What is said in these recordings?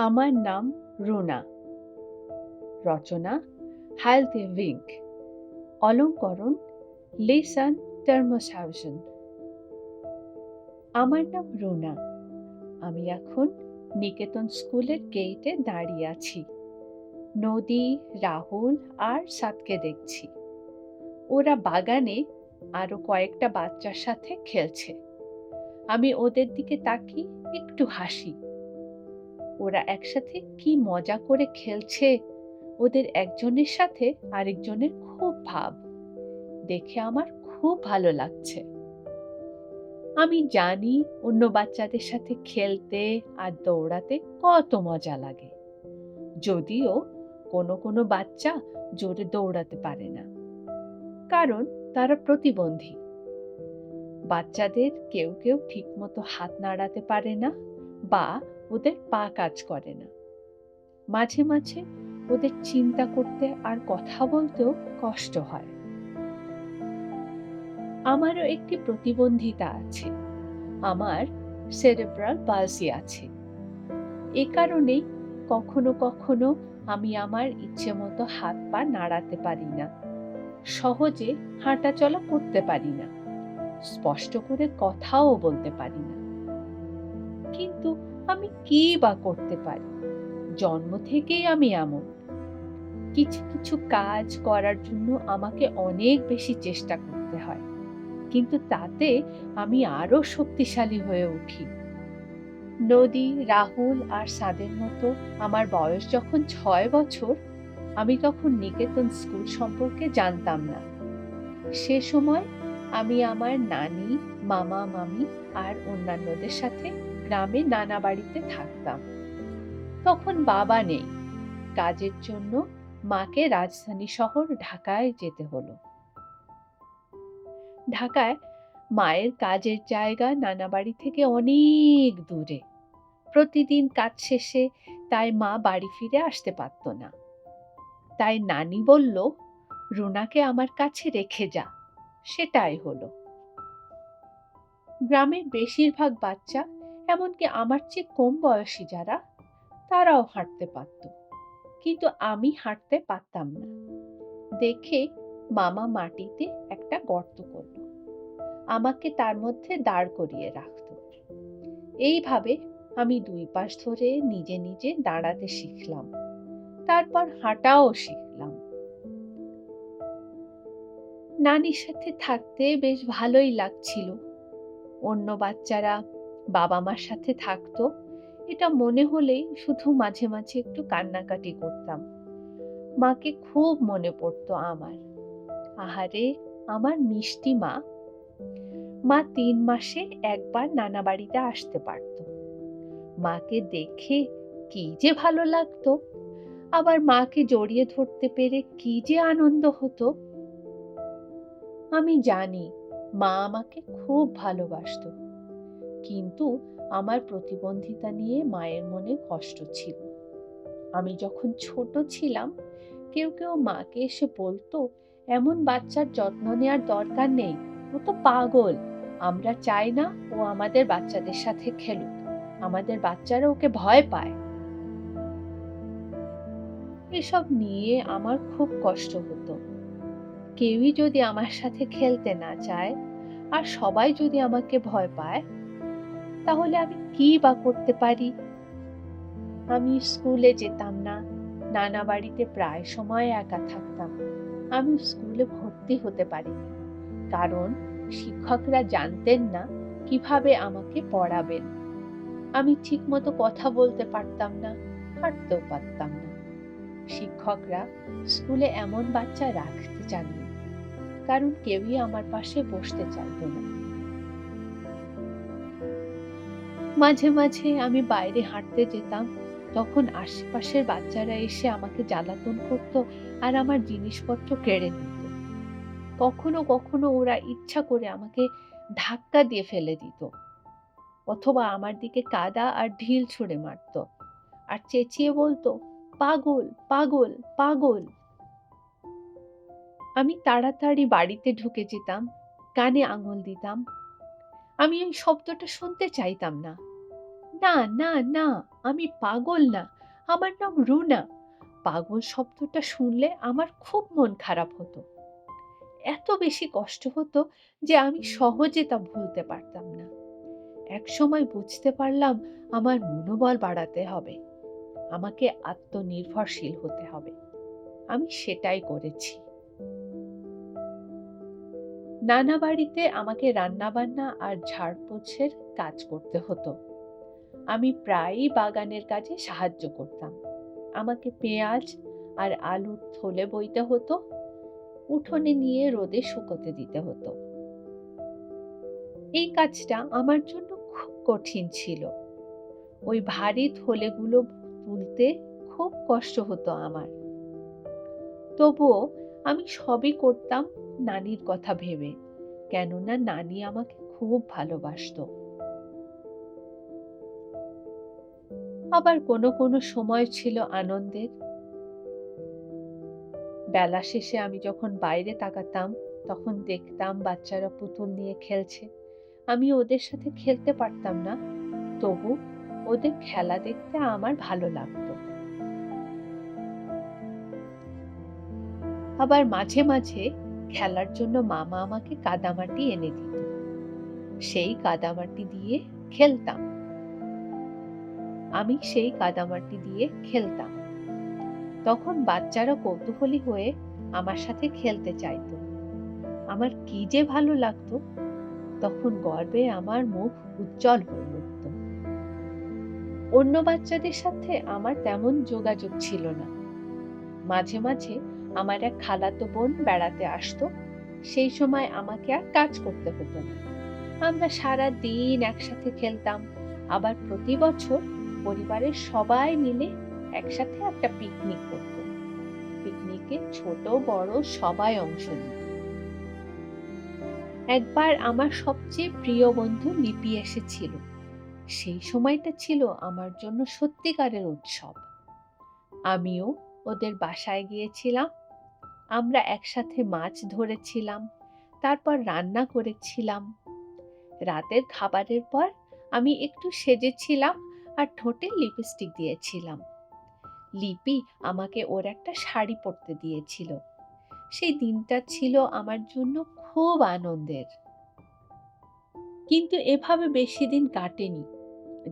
আমার নাম রুনা। রচনা, হালতে ভিঙ্ক। অলঙ্করণ, লিসান টার্মসহাউসেন আমার নাম রুনা। আমি এখন নিকেতন স্কুলের গেইটে দাঁড়িয়ে আছি। নদী, রাহুল আর সাতকে দেখছি। ওরা বাগানে আরও কয়েকটা বাচ্চার সাথে খেলছে। আমি ওদের দিকে তাকিয়ে একটু হাসি। ওরা একসাথে কি মজা করে খেলছে। ওদের একজনের সাথে আরেকজনের খুব ভাব। দেখে আমার খুব ভালো লাগছে। আমি জানি অন্য বাচ্চাদের সাথে খেলতে আর দৌড়াতে কত মজা লাগে। যদিও কোনো কোনো বাচ্চা জোরে দৌড়াতে পারে না। কারণ তারা প্রতিবন্ধী। বাচ্চাদের কেউ কেউ ঠিকমতো হাত নাড়াতে পারে না বা ওদের পা কাজ করে না। মাঝে মাঝে ওদের চিন্তা করতে আর কথা বলতেও কষ্ট হয়। আমারও একটি প্রতিবন্ধিতা আছে। আমার সেরেব্রাল পালসি আছে। এ কারণেই কখনো কখনো আমি আমার ইচ্ছে মতো হাত পা নাড়াতে পারি না। সহজে হাঁটাচলা করতে পারি না। স্পষ্ট করে কথাও বলতে পারি না। কিন্তু আমি কি বা করতে পারি? জন্ম থেকেই আমি এমন। কিছু কিছু কাজ করার জন্য আমাকে অনেক বেশি চেষ্টা করতে হয়। কিন্তু তাতে আমি আরও শক্তিশালী হয়ে উঠি। নদী, রাহুল আর সাদের মতো আমার বয়স যখন ছয় বছর, আমি তখন নিকেতন স্কুল সম্পর্কে জানতাম না। সে সময় আমি আমার নানি, মামা, মামি আর অন্যান্যদের সাথে গ্রামে নানা বাড়িতে থাকতাম। তখন বাবা নেই। কাজের জন্য মাকে রাজধানী শহর ঢাকায় যেতে হলো। ঢাকায় মায়ের কাজের জায়গা নানা বাড়ি থেকে অনেক দূরে। প্রতিদিন কাজ শেষে তাই মা বাড়ি ফিরে আসতে পারত না। তাই নানি বলল, রুনাকে আমার কাছে রেখে যা। সেটাই হলো। গ্রামের বেশিরভাগ বাচ্চা এমনকি আমার চেয়ে কম বয়সী যারা, তারাও হাঁটতে পারত। কিন্তু আমি হাঁটতে পারতাম না। দেখে মামা মাটিতে একটা গর্ত করল। আমাকে তার মধ্যে দাঁড় করিয়ে রাখত। এইভাবে আমি দুই পাশ ধরে নিজে নিজে দাঁড়াতে শিখলাম। তারপর হাঁটাও শিখলাম। নানির সাথে থাকতে বেশ ভালোই লাগছিল। অন্য বাচ্চারা বাবা মার সাথে থাকতো, এটা মনে হলেই শুধু মাঝে মাঝে একটু কান্নাকাটি করতাম। মাকে খুব মনে পড়তো আমার। আহারে, আমার মিষ্টি মা। মা তিন মাসে একবার নানা বাড়িতে আসতে পারত। মাকে দেখে কি যে ভালো লাগতো। আবার মাকে জড়িয়ে ধরতে পেরে কি যে আনন্দ হতো। আমি জানি মা আমাকে খুব ভালোবাসত। কিন্তু আমার প্রতিবন্ধিতা নিয়ে মায়ের মনে কষ্ট ছিল। আমি যখন ছোট ছিলাম, কেউ কেউ মাকে এসে বলতো, এমন বাচ্চার যত্ন নেওয়ার দরকার নেই, ও তো পাগল, আমরা চাই না ও আমাদের বাচ্চাদের সাথে খেলুক, আমাদের বাচ্চারা ওকে ভয় পায়। এসব নিয়ে আমার খুব কষ্ট হতো। কেউই যদি আমার সাথে খেলতে না চায়, আর সবাই যদি আমাকে ভয় পায় তাহলে আমি কি বা করতে পারি? আমি স্কুলে যেতাম না। নানা বাড়িতে প্রায় সময় একা থাকতাম। আমি স্কুলে ভর্তি হতে পারিনি। কারণ শিক্ষকরা জানতেন না কীভাবে আমাকে পড়াবেন। আমি ঠিকমতো কথা বলতে পারতাম না, হাঁটতেও পারতাম না। শিক্ষকরা স্কুলে এমন বাচ্চা রাখতে চাননি। কারণ কেউই আমার পাশে বসতে চাইতো না। মাঝে মাঝে আমি বাইরে হাঁটতে যেতাম, তখন আশেপাশের বাচ্চারা এসে আমাকে জ্বালাতন করত আর আমার জিনিসপত্র কেড়ে নিত। কখনো কখনো ওরা ইচ্ছা করে আমাকে ধাক্কা দিয়ে ফেলে দিত অথবা আমার দিকে কাদা আর ঢিল ছুঁড়ে মারত আর চেঁচিয়ে বলতো, পাগল পাগল পাগল! আমি তাড়াতাড়ি বাড়িতে ঢুকে যেতাম, কানে আঙুল দিতাম আমি ওই শব্দটা শুনতে চাইতাম না। না না না, আমি পাগল না, আমার নাম রুনা। পাগল শব্দটা শুনলে আমার খুব মন খারাপ হতো। এত বেশি কষ্ট হতো যে আমি সহজে তা ভুলতে পারতাম না। এক সময় বুঝতে পারলাম আমার মনোবল বাড়াতে হবে, আমাকে আত্মনির্ভরশীল হতে হবে। আমি সেটাই করেছি। নানা বাড়িতে আমাকে রান্নাবান্না আর ঝাড়পোছের কাজ করতে হতো। আমি প্রায়ই বাগানের কাজে সাহায্য করতাম। আমাকে পেঁয়াজ আর আলুর থলে বইতে হতো, উঠোনে নিয়ে রোদে শুকোতে দিতে হতো। এই কাজটা আমার জন্য খুব কঠিন ছিল। ওই ভারী থলেগুলো তুলতে খুব কষ্ট হতো আমার। তবুও আমি সবই করতাম নানির কথা ভেবে, কেননা নানি আমাকে খুব ভালোবাসতো। আবার কোনো কোনো সময় ছিল আনন্দের। বেলা শেষে আমি যখন বাইরে তাকাতাম, তখন দেখতাম বাচ্চারা পুতুল নিয়ে খেলছে। আমি ওদের সাথে খেলতে পারতাম না, তবু ওদের খেলা দেখতে আমার ভালো লাগতো। আবার মাঝে মাঝে খেলার জন্য মামা আমাকে কাদামাটি এনে দিত। সেই কাদামাটি দিয়ে খেলতাম। আমি সেই কাদামাটি দিয়ে খেলতাম। তখন বাচ্চারা কৌতূহলী হয়ে আমার সাথে খেলতে চাইতো। আমার কি যে ভালো লাগতো, তখন গর্বে আমার মুখ উজ্জ্বল হয়ে উঠত। অন্য বাচ্চাদের সাথে আমার তেমন যোগাযোগ ছিল না। মাঝে মাঝে আমার এক খালাতো বোন বেড়াতে আসতো, সেই সময় আমাকে আর কাজ করতে হতো না। আমরা সারা দিন একসাথে খেলতাম, আবার প্রতি বছর পরিবারের সবাই মিলে একসাথে একটা পিকনিক করত। পিকনিকে ছোট, বড় সবাই অংশ নিত। একবার আমার সবচেয়ে প্রিয় বন্ধু লিপি এসেছিল। সেই সময়টা ছিল আমার জন্য সত্যিকারের উৎসব। আমিও ওদের বাসায় গিয়েছিলাম। আমরা একসাথে মাছ ধরেছিলাম, তারপর রান্না করেছিলাম। রাতের খাবারের পর আমি একটু সেজেছিলাম আর ঠোঁটে লিপস্টিক দিয়েছিলাম। লিপি আমাকে ওর একটা শাড়ি পরতে দিয়েছিল। সেই দিনটা ছিল আমার জন্য খুব আনন্দের। কিন্তু এভাবে বেশি দিন কাটেনি।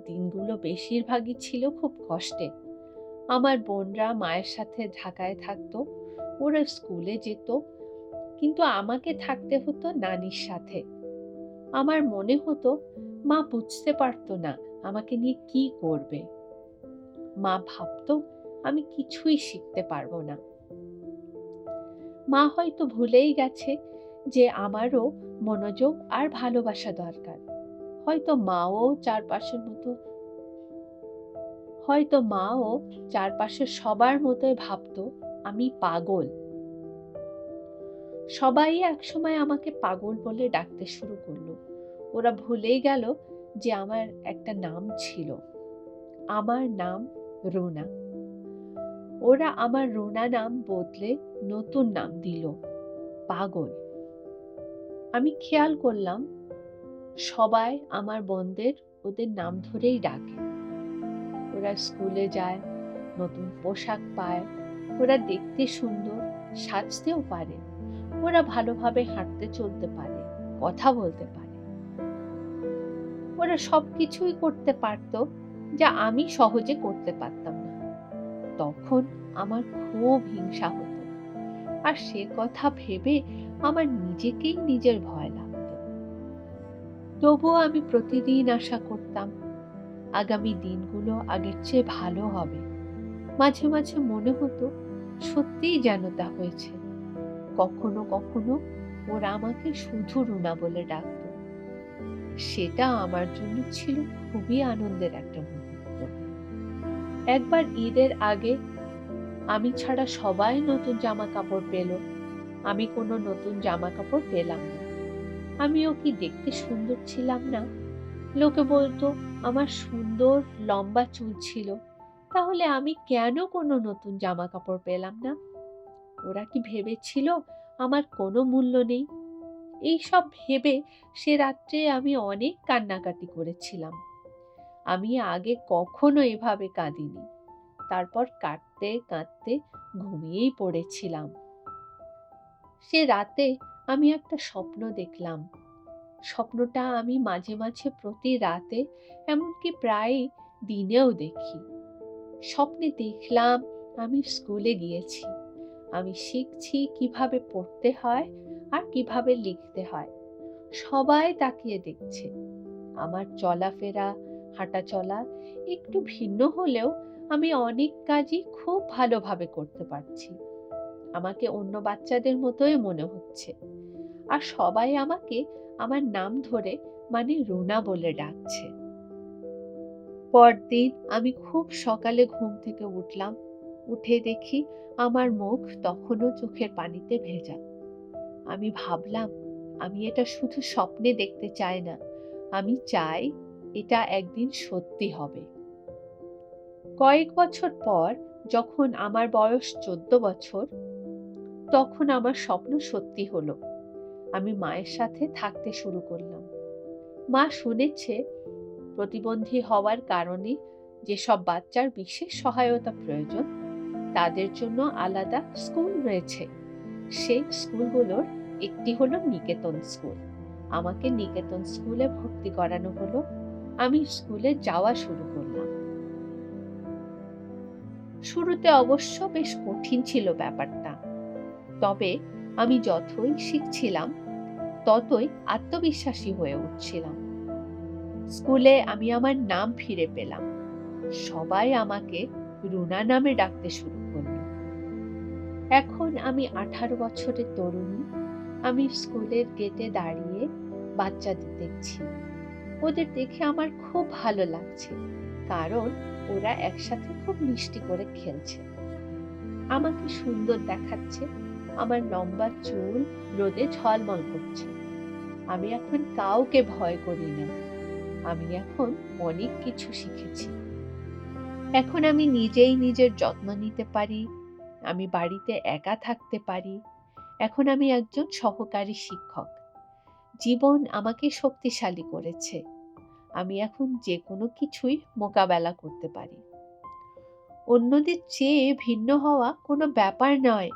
দিনগুলো বেশিরভাগই ছিল খুব কষ্টে। আমার বোনরা মায়ের সাথে ঢাকায় থাকতো, ওরা স্কুলে যেত, কিন্তু আমাকে থাকতে হতো নানির সাথে। আমার মনে হতো, মা বুঝতে পারতো না আমাকে নিয়ে কি করবে। মা ভাবতো আমি কিছুই শিখতে পারব না। মা হয়তো ভুলেই গেছে যে আমারও মনোযোগ আর ভালোবাসা দরকার। হয়তো মাও চারপাশের মতো হয়তো মাও চারপাশে সবার মতোই ভাবতো, আমি পাগল। সবাই একসময় আমাকে পাগল বলে ডাকতে শুরু করল। ওরা ভুলেই গেল যে আমার একটা নাম ছিল। আমার নাম রুনা। ওরা আমার রুনা নাম বদলে নতুন নাম দিল, পাগল। আমি খেয়াল করলাম, সবাই আমার বোনদের ওদের নাম ধরেই ডাকে। ওরা স্কুলে যায়, নতুন পোশাক পায়, ওরা দেখতে সুন্দর, সাজতেও পারে, ওরা ভালোভাবে হাঁটতে চলতে পারে, কথা বলতে পারে। ওরা সব কিছুই করতে পারত যা আমি সহজে করতে পারতাম না। তখন আমার খুব হিংসা হতো। আর সে কথা ভেবে আমার নিজেকেই নিজের ভয় লাগতো। তবুও আমি প্রতিদিন আশা করতাম আগামী দিনগুলো আগের চেয়ে ভালো হবে। মাঝে মাঝে মনে হতো সত্যিই যেন তা হয়েছে। কখনো কখনো ওরা আমাকে শুধু রুনা বলে ডাকত। সেটা আমার জন্য ছিল খুবই আনন্দের একটা মুহূর্ত। একবার ঈদের আগে আমি ছাড়া সবাই নতুন জামা কাপড় পেল। আমি কোনো নতুন জামা কাপড় পেলাম না। আমিও কি দেখতে সুন্দর ছিলাম না? লোকে বলতো, আমার সুন্দর লম্বা চুল ছিল। তাহলে আমি কেন কোনো নতুন জামা কাপড় পেলাম না? ওরা কি ভেবেছিল আমার কোনো মূল্য নেই? এই সব ভেবে সে রাত্রে আমি অনেক কান্নাকাটি করেছিলাম। আমি আগে কখনো এভাবে কাঁদিনি। তারপর কাঁদতে কাঁদতে ঘুমিয়েই পড়েছিলাম। সে রাতে আমি একটা স্বপ্ন দেখলাম। স্বপ্নটা আমি মাঝে মাঝে প্রতি রাতে, এমনকি প্রায় দিনেও দেখি। স্বপ্নে দেখলাম আমি স্কুলে গিয়েছি। আমি শিখছি কীভাবে পড়তে হয় আর কীভাবে লিখতে হয়। সবাই তাকিয়ে দেখছে। আমার চলাফেরা, হাঁটা চলা একটু ভিন্ন হলেও আমি অনেক কাজই খুব ভালোভাবে করতে পারছি। আমাকে অন্য বাচ্চাদের মতোই মনে হচ্ছে। আর সবাই আমাকে আমার নাম ধরে মানে রুনা বলে ডাকছে। পরদিন আমি খুব সকালে ঘুম থেকে উঠলাম, উঠে দেখি আমার মুখ তখনও চোখের পানিতে ভেজা। আমি ভাবলাম, আমি এটা শুধু স্বপ্নে দেখতে চাই না, আমি চাই এটা একদিন সত্যি হবে। কয়েক বছর পর যখন আমার বয়স চোদ্দ বছর, তখন আমার স্বপ্ন সত্যি হলো। আমি মায়ের সাথে থাকতে শুরু করলাম। মা শুনেছে প্রতিবন্ধী হওয়ার কারণে যেসব বাচ্চার বিশেষ সহায়তা প্রয়োজন, তাদের জন্য আলাদা স্কুল রয়েছে। সেই স্কুলগুলোর একটি হলো নিকেতন স্কুল। আমাকে নিকেতন স্কুলে ভর্তি করানো হলো। আমি স্কুলে যাওয়া শুরু করলাম। শুরুতে অবশ্য বেশ কঠিন ছিল ব্যাপারটা। তবে আমি যতই শিখছিলাম, ততই আত্মবিশ্বাসী হয়ে উঠছিলাম। স্কুলে আমি আমার নাম ফিরে পেলাম। সবাই আমাকে রুনা নামে ডাকতে শুরু করল। এখন আমি আঠারো বছরের তরুণী। আমি স্কুলের গেটে দাঁড়িয়ে বাচ্চাদের দেখছি। ওদের দেখে আমার খুব ভালো লাগছে, কারণ ওরা একসাথে খুব মিষ্টি করে খেলছে। আমাকে সুন্দর দেখাচ্ছে আমার লম্বা চুল রোদে ঝলমল করছে। আমি এখন কাউকে ভয় করি না। আমি এখন অনেক কিছু শিখেছি। এখন আমি নিজেই নিজের যত্ন নিতে পারি, আমি বাড়িতে একা থাকতে পারি, এখন আমি একজন সহকারী শিক্ষক। জীবন আমাকে শক্তিশালী করেছে। আমি এখন যে কোনো কিছুই মোকাবেলা করতে পারি। অন্যদের চেয়ে ভিন্ন হওয়া কোনো ব্যাপার নয়।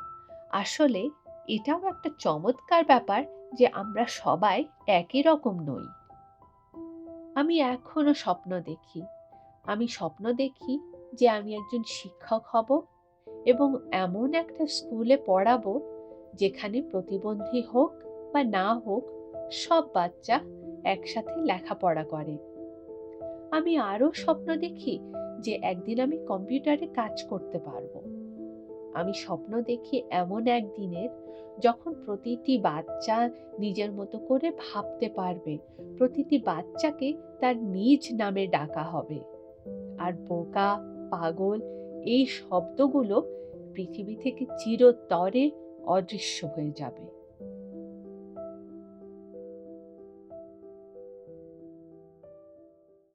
আসলে এটাও একটা চমৎকার ব্যাপার যে আমরা সবাই একই রকম নই। আমি এখনও স্বপ্ন দেখি। আমি স্বপ্ন দেখি যে আমি একজন শিক্ষক হব এবং এমন একটা স্কুলে পড়াবো যেখানে প্রতিবন্ধী হোক বা না হোক সব বাচ্চা একসাথে লেখাপড়া করে। আমি আরও স্বপ্ন দেখি যে একদিন আমি কম্পিউটারে কাজ করতে পারব। আমি স্বপ্ন দেখি এমন একদিনের যখন প্রতিটি বাচ্চা নিজের মতো করে ভাবতে পারবে, প্রতিটি বাচ্চাকে তার নিজ নামে ডাকা হবে। আর বোকা, পাগল এই শব্দগুলো পৃথিবী থেকে চিরতরে অদৃশ্য হয়ে যাবে।